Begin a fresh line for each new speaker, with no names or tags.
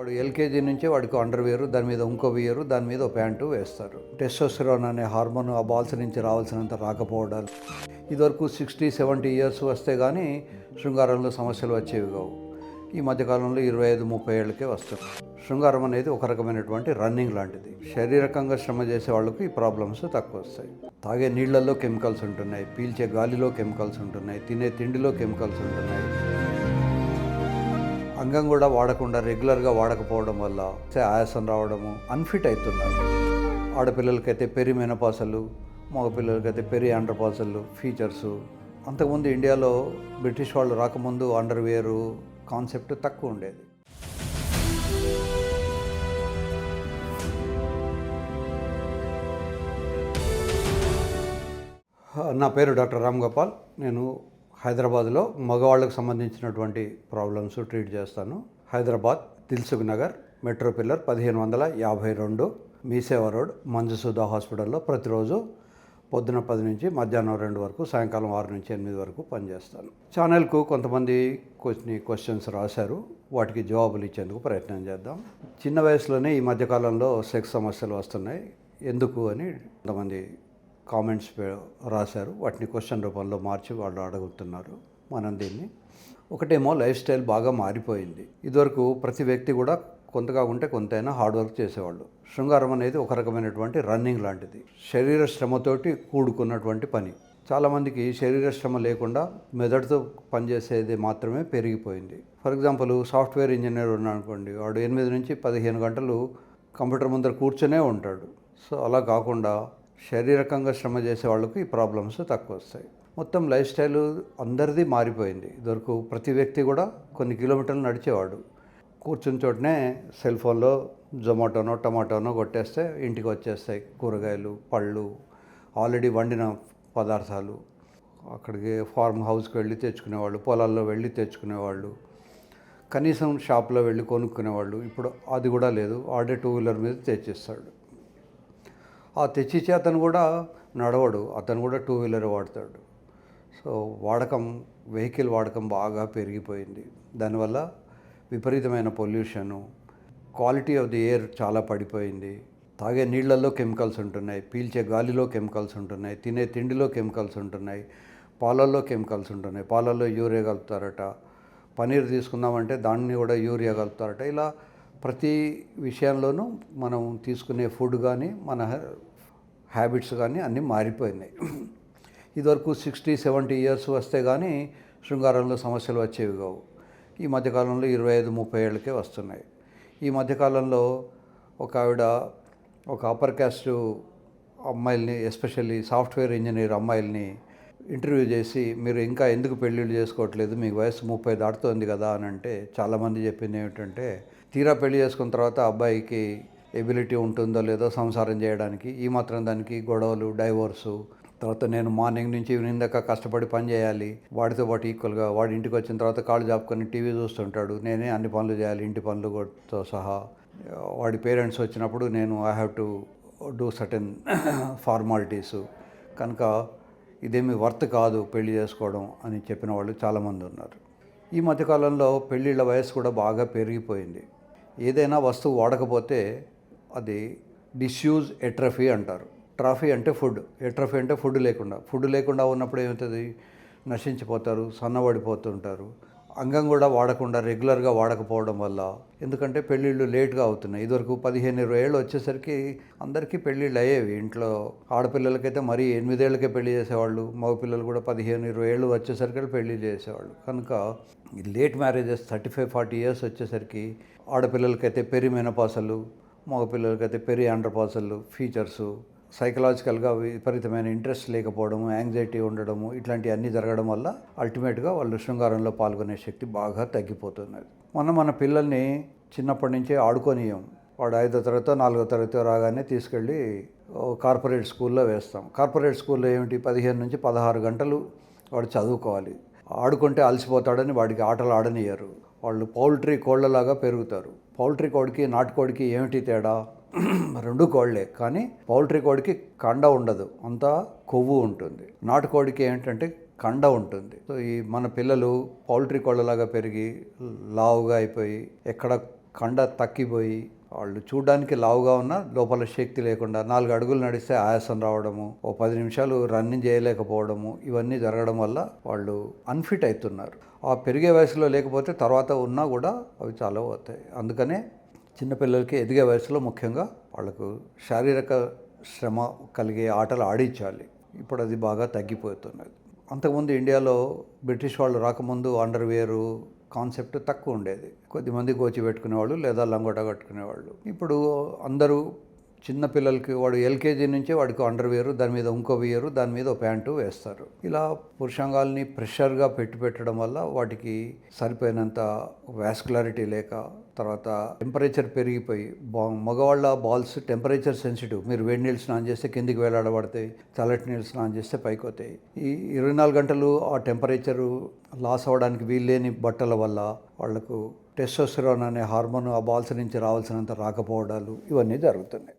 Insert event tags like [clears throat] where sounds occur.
వాడు ఎల్కేజీ నుంచే వాడికి అండర్ వేరు దాని మీద ఇంకో వేరు దాని మీద ఒక ప్యాంటు వేస్తారు. టెస్టోస్టెరాన్ అనే హార్మోన్ ఆ బాల్స్ నుంచి రావాల్సినంత రాకపోవడాలు ఇదివరకు సిక్స్టీ సెవెంటీ ఇయర్స్ వస్తే కానీ శృంగారంలో సమస్యలు వచ్చేవి కావు. ఈ మధ్యకాలంలో ఇరవై ఐదు ముప్పై ఏళ్ళకే వస్తుంది శృంగారం అనేది ఒక రకమైనటువంటి రన్నింగ్ లాంటిది. శారీరకంగా శ్రమ చేసే వాళ్ళకు ఈ ప్రాబ్లమ్స్ తక్కువ వస్తాయి. తాగే నీళ్ళలో కెమికల్స్ ఉంటున్నాయి పీల్చే గాలిలో కెమికల్స్ ఉంటున్నాయి తినే తిండిలో కెమికల్స్ ఉంటున్నాయి. అంగం కూడా వాడకుండా రెగ్యులర్గా వాడకపోవడం వల్ల ఆయాసం రావడము అన్ఫిట్ అవుతున్నారు. ఆడపిల్లలకైతే పెరి మెనపాసలు మగపిల్లలకైతే పెరి అండర్పాసలు ఫీచర్సు అంతకుముందు ఇండియాలో బ్రిటిష్ వాళ్ళు రాకముందు అండర్వేరు కాన్సెప్ట్ తక్కువ ఉండేది. నా పేరు డాక్టర్ రామ్ గోపాల్. నేను హైదరాబాద్లో మగవాళ్ళకు సంబంధించినటువంటి ప్రాబ్లమ్స్ ట్రీట్ చేస్తాను. హైదరాబాద్ దిల్సుఖ్ నగర్ మెట్రో పిల్లర్ పదిహేను వందల యాభై రెండు మీసేవ రోడ్ మంజుసుధా హాస్పిటల్లో ప్రతిరోజు పొద్దున పది నుంచి మధ్యాహ్నం రెండు వరకు సాయంకాలం ఆరు నుంచి ఎనిమిది వరకు పనిచేస్తాను. ఛానల్కు కొంతమంది కొన్ని క్వశ్చన్స్ రాశారు. వాటికి జవాబులు ఇచ్చేందుకు ప్రయత్నం చేద్దాం. చిన్న వయసులోనే ఈ మధ్యకాలంలో సెక్స్ సమస్యలు వస్తున్నాయి. ఎందుకు అని కొంతమంది కామెంట్స్ రాశారు. వాటిని క్వశ్చన్ రూపంలో మార్చి వాళ్ళు అడుగుతున్నారు మనం దీన్ని. ఒకటేమో లైఫ్ స్టైల్ బాగా మారిపోయింది. ఇదివరకు ప్రతి వ్యక్తి కూడా కొంతగా ఉంటే కొంతైనా హార్డ్ వర్క్ చేసేవాళ్ళు. శృంగారం అనేది ఒక రకమైనటువంటి రన్నింగ్ లాంటిది. శరీర శ్రమతోటి కూడుకున్నటువంటి పని. చాలామందికి శరీర శ్రమ లేకుండా మెదడుతో పనిచేసేది మాత్రమే పెరిగిపోయింది. ఫర్ ఎగ్జాంపుల్ సాఫ్ట్వేర్ ఇంజనీర్ ఉన్నాడు అనుకోండి వాడు ఎనిమిది నుంచి పదిహేను గంటలు కంప్యూటర్ ముందర కూర్చొనే ఉంటాడు. సో అలా కాకుండా శారీరకంగా శ్రమ చేసే వాళ్ళకి ఈ ప్రాబ్లమ్స్ తక్కువ వస్తాయి మొత్తం లైఫ్ స్టైల్ అందరిది మారిపోయింది. దొరకు ప్రతి వ్యక్తి కూడా కొన్ని కిలోమీటర్లు నడిచేవాడు. కూర్చుని చోటనే సెల్ ఫోన్లో జొమాటోనో టమాటోనో కొట్టేస్తే ఇంటికి వచ్చేస్తాయి కూరగాయలు పళ్ళు ఆల్రెడీ వండిన పదార్థాలు. అక్కడికి ఫార్మ్ హౌస్కి వెళ్ళి తెచ్చుకునేవాళ్ళు పొలాల్లో వెళ్ళి తెచ్చుకునేవాళ్ళు. కనీసం షాప్లో వెళ్ళి కొనుక్కునేవాళ్ళు. ఇప్పుడు అది కూడా లేదు. ఆడే టూ వీలర్ మీద తెచ్చిస్తాడు. ఆ తెచ్చిచ్చే అతను కూడా నడవడు. అతను కూడా టూ వీలర్ వాడతాడు. సో వాడకం వెహికల్ వాడకం బాగా పెరిగిపోయింది. దానివల్ల విపరీతమైన pollution quality of the air చాలా పడిపోయింది. తాగే నీళ్ళలో కెమికల్స్ ఉంటున్నాయి. పీల్చే గాలిలో కెమికల్స్ ఉంటున్నాయి. తినే తిండిలో కెమికల్స్ ఉంటున్నాయి. పాలల్లో కెమికల్స్ ఉంటున్నాయి. పాలల్లో యూరియా కలుపుతారట. పనీర్ తీసుకుందామంటే దాన్ని కూడా యూరియా కలుపుతారట. ఇలా ప్రతి విషయంలోనూ మనం తీసుకునే ఫుడ్ కానీ మన హ్యాబిట్స్ కానీ అన్నీ మారిపోయినాయి. ఇదివరకు సిక్స్టీ సెవెంటీ ఇయర్స్ వస్తే కానీ శృంగారంలో సమస్యలు వచ్చేవి కావు. ఈ మధ్యకాలంలో ఇరవై ఐదు ముప్పై ఏళ్ళకే వస్తున్నాయి. ఈ మధ్యకాలంలో ఒక ఆవిడ ఒక అప్పర్ క్యాస్ట్ అమ్మాయిల్ని ఎస్పెషల్లీ సాఫ్ట్వేర్ ఇంజనీర్ అమ్మాయిల్ని ఇంటర్వ్యూ చేసి మీరు ఇంకా ఎందుకు పెళ్ళిళ్ళు చేసుకోవట్లేదు? మీకు వయసు ముప్పై దాటుతోంది కదా అని అంటే చాలామంది చెప్పింది ఏమిటంటే తీరా పెళ్ళి చేసుకున్న తర్వాత అబ్బాయికి ఎబిలిటీ ఉంటుందో లేదో సంసారం చేయడానికి ఈ మాత్రం దానికి గొడవలు డైవోర్సు తర్వాత నేను మార్నింగ్ నుంచి ఈవినింగ్ దాకా కష్టపడి పని చేయాలి వాడితో పాటు ఈక్వల్గా వాడి ఇంటికి వచ్చిన తర్వాత కాళ్ళు జాపుకొని టీవీ చూస్తుంటాడు నేనే అన్ని పనులు చేయాలి ఇంటి పనులతో సహా. వాడి పేరెంట్స్ వచ్చినప్పుడు నేను I have to do certain formalities కనుక ఇదేమి వర్త్ కాదు పెళ్ళి చేసుకోవడం అని చెప్పిన వాళ్ళు చాలామంది ఉన్నారు. ఈ మధ్యకాలంలో పెళ్ళిళ్ళ వయసు కూడా బాగా పెరిగిపోయింది. ఏదైనా వస్తువు వాడకపోతే అది డిస్యూజ్ ఎట్రఫీ అంటారు. ట్రాఫీ అంటే ఫుడ్. ఎట్రఫీ అంటే ఫుడ్ లేకుండా. ఫుడ్ లేకుండా ఉన్నప్పుడు ఏమవుతుంది? నశించిపోతారు సన్నబడిపోతుంటారు. అంగం కూడా వాడకుండా రెగ్యులర్గా వాడకపోవడం వల్ల ఎందుకంటే పెళ్ళిళ్ళు లేట్గా అవుతున్నాయి. ఇదివరకు పదిహేను ఇరవై ఏళ్ళు వచ్చేసరికి అందరికీ పెళ్ళిళ్ళు అయ్యేవి. ఇంట్లో ఆడపిల్లలకైతే మరీ ఎనిమిదేళ్ళకే పెళ్ళి చేసేవాళ్ళు. మగపిల్లలు కూడా పదిహేను ఇరవై ఏళ్ళు వచ్చేసరికి పెళ్ళి చేసేవాళ్ళు. కనుక late marriages thirty five forty years వచ్చేసరికి ఆడపిల్లలకైతే పెరి మెనపాసలు మగపిల్లలకైతే పెరి అండర్పాసలు ఫీచర్సు సైకలాజికల్గా విపరీతమైన ఇంట్రెస్ట్ లేకపోవడము యాంగ్జైటీ ఉండడము ఇట్లాంటివన్నీ జరగడం వల్ల అల్టిమేట్గా వాళ్ళు శృంగారంలో పాల్గొనే శక్తి బాగా తగ్గిపోతున్నది. మనం మన పిల్లల్ని చిన్నప్పటి నుంచే ఆడుకొనియం వాడు ఐదో తరగతో నాలుగో తరగతో రాగానే తీసుకెళ్ళి కార్పొరేట్ స్కూల్లో వేస్తాం. కార్పొరేట్ స్కూల్లో ఏమిటి? పదిహేను నుంచి పదహారు గంటలు వాడు చదువుకోవాలి. ఆడుకుంటే అలసిపోతాడని వాడికి ఆటలు ఆడనియ్యరు. వాళ్ళు పౌల్ట్రీ కోళ్ళలాగా పెరుగుతారు. పౌల్ట్రీ కోడికి నాటుకోడికి ఏమిటి తేడా? [clears throat] రెండు కోళ్ళే కానీ పౌల్ట్రీ కోడికి కండ ఉండదు. అంతా కొవ్వు ఉంటుంది. నాటుకోడికి ఏంటంటే కండ ఉంటుంది. సో ఈ మన పిల్లలు పౌల్ట్రీ కోళ్ళలాగా పెరిగి లావుగా అయిపోయి ఎక్కడ కండ తక్కిపోయి వాళ్ళు చూడడానికి లావుగా ఉన్న లోపల శక్తి లేకుండా నాలుగు అడుగులు నడిస్తే ఆయాసం రావడము ఓ పది నిమిషాలు రన్నింగ్ చేయలేకపోవడము ఇవన్నీ జరగడం వల్ల వాళ్ళు అన్ఫిట్ అవుతున్నారు. ఆ పెరిగే వయసులో లేకపోతే తర్వాత ఉన్నా కూడా అవి చాలా పోతాయి. అందుకనే చిన్నపిల్లలకి ఎదిగే వయసులో ముఖ్యంగా వాళ్ళకు శారీరక శ్రమ కలిగే ఆటలు ఆడించాలి. ఇప్పుడు అది బాగా తగ్గిపోతున్నది. అంతకుముందు ఇండియాలో బ్రిటిష్ వాళ్ళు రాకముందు అండర్వేరు కాన్సెప్ట్ తక్కువ ఉండేది. కొద్దిమంది గోచి పెట్టుకునేవాళ్ళు లేదా లంగోట కట్టుకునేవాళ్ళు. ఇప్పుడు అందరూ చిన్న పిల్లలకి వాడు ఎల్కేజీ నుంచే వాడికి అండర్వేరు దాని మీద ఇంకో వేయరు దాని మీద ఒక ప్యాంటు వేస్తారు. ఇలా పురుషాంగాల్ని ప్రెషర్గా పెట్టి పెట్టడం వల్ల వాటికి సరిపోయినంత వాస్కులారిటీ లేక తర్వాత టెంపరేచర్ పెరిగిపోయి బా మగవాళ్ళ బాల్స్ టెంపరేచర్ సెన్సిటివ్. మీరు వేడి నీళ్ళు స్నానం చేస్తే కిందికి వేలాడబడతాయి చల్లటి నీళ్ళు స్నానం చేస్తే పైకి వస్తాయి. ఈ ఇరవై నాలుగు గంటలు ఆ టెంపరేచరు లాస్ అవ్వడానికి వీల్లేని బట్టల వల్ల వాళ్ళకు టెస్టోస్టిరాన్ అనే హార్మోన్ ఆ బాల్స్ నుంచి రావాల్సినంత రాకపోవడాలు ఇవన్నీ జరుగుతున్నాయి.